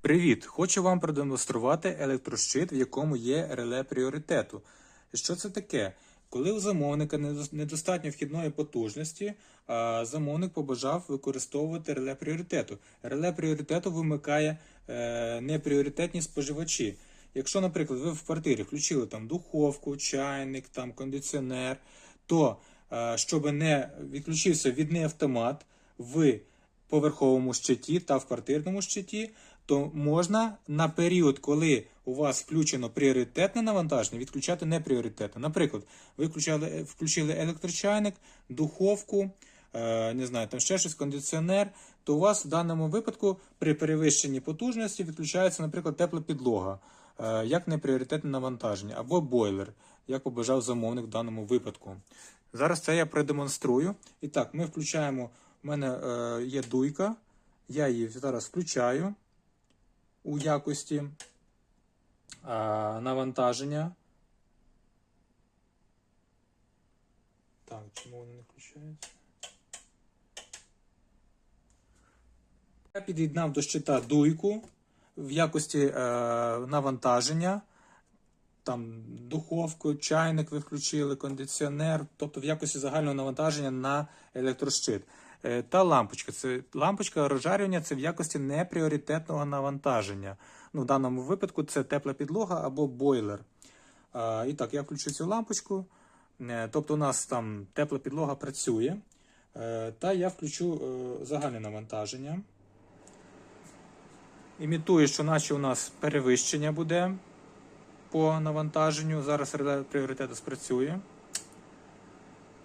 Привіт! Хочу вам продемонструвати електрощит, в якому є реле пріоритету. Що це таке? Коли у замовника недостатньо вхідної потужності, замовник побажав використовувати реле пріоритету. Реле пріоритету вимикає е, непріоритетні споживачі. Якщо, наприклад, ви в квартирі включили там духовку, чайник, там кондиціонер, то е, щоб не відключився відний автомат в поверховому щиті та в квартирному щиті, то можна на період, коли у вас включено пріоритетне навантаження, відключати непріоритетне. Наприклад, ви включали, включили електрочайник, духовку, е, не знаю, там ще щось, кондиціонер, то у вас в даному випадку при перевищенні потужності відключається, наприклад, тепла підлога, е, як непріоритетне навантаження, або бойлер, як побажав замовник в даному випадку. Зараз це я продемонструю. І так, ми включаємо. У мене е, є дуйка, я її зараз включаю у якості е, навантаження. Так, чому воно не включається? Я під'єднав до щита дуйку в якості е, навантаження. Там духовку, чайник ви включили, кондиціонер, тобто в якості загального навантаження на електрощит. Е, Та лампочка. Це лампочка розжарювання це в якості непріоритетного навантаження. Ну, в даному випадку це тепла підлога або бойлер. А, і так, я включу цю лампочку. Е, Тобто, у нас там тепла підлога працює. Е, Та я включу загальне навантаження. Імітую, що наче у нас перевищення буде по навантаженню. Зараз реле пріоритету спрацює.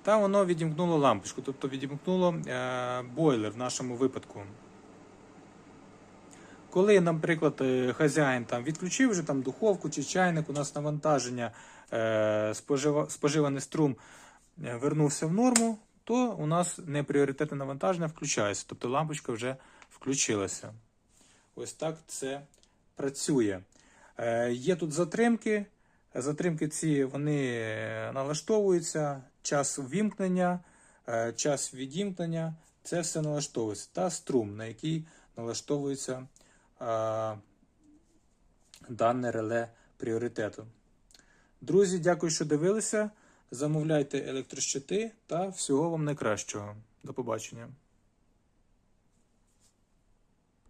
Та воно відімкнуло лампочку, тобто відімкнуло е, бойлер в нашому випадку. Коли, наприклад, е, хазяїн там відключив вже там духовку чи чайник, у нас навантаження е, спожива, споживаний струм вернувся в норму, то у нас непріоритетне навантаження включається, тобто лампочка вже включилася. Ось так це працює. Є тут затримки. Затримки ці вони е, налаштовуються, час ввімкнення, е, час відімкнення. Це все налаштовується. Та струм, на який налаштовується е, дане реле пріоритету. Друзі, дякую, що дивилися. Замовляйте електрощити та всього вам найкращого. До побачення.